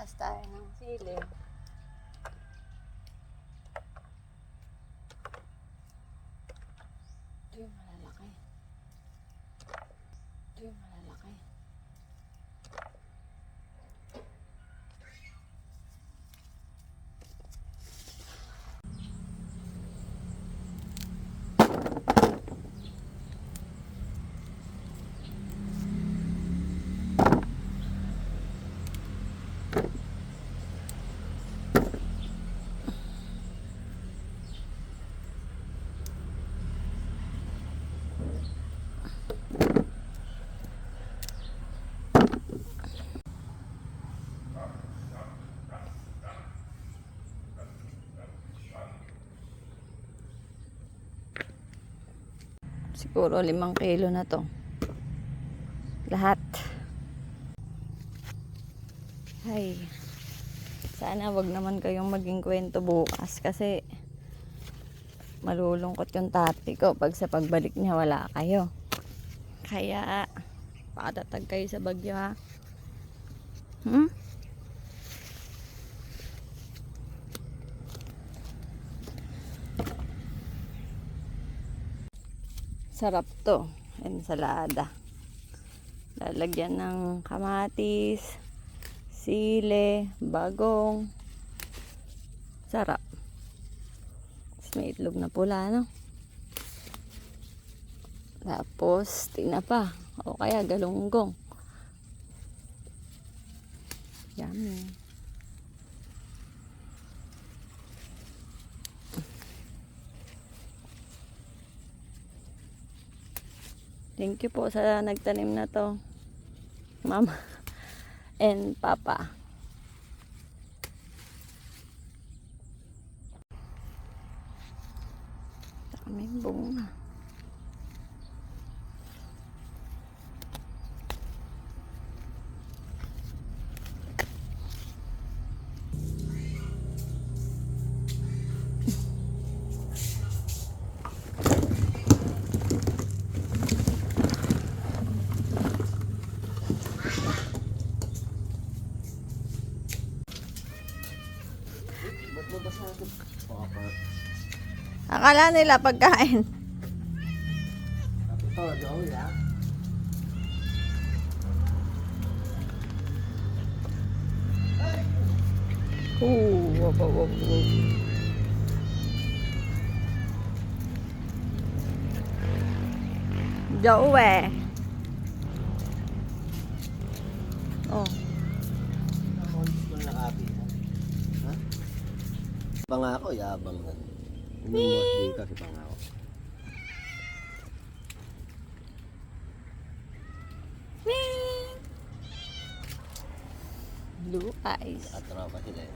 Pitas tayo ng sili. Ito yung malalaki. Ito yung malalaki. Siguro limang kilo na to. Lahat. Ay. Sana wag naman kayong maging kwento bukas kasi malulungkot yung tati ko pag sa pagbalik niya wala kayo. Kaya pakatatag kayo sa bagyo ha. Hmm? Sarap to. Ensalada. Lalagyan ng kamatis, sile, bagong. Sarap. Tapos may itlog na pula, no? Tapos, tinapa. O kaya galunggong. Yummy. Thank you po sa nagtanim na to. Mama and Papa. Dami bunga. Akala nila pagkain. Oh, Joey, ah. Ooh, wow, wow, wow, wow. Joey. Oh, Old school na copy. Ha? Pangako, yabang na. Umimos dito si Pangako. blue eyes. Atropa sila eh.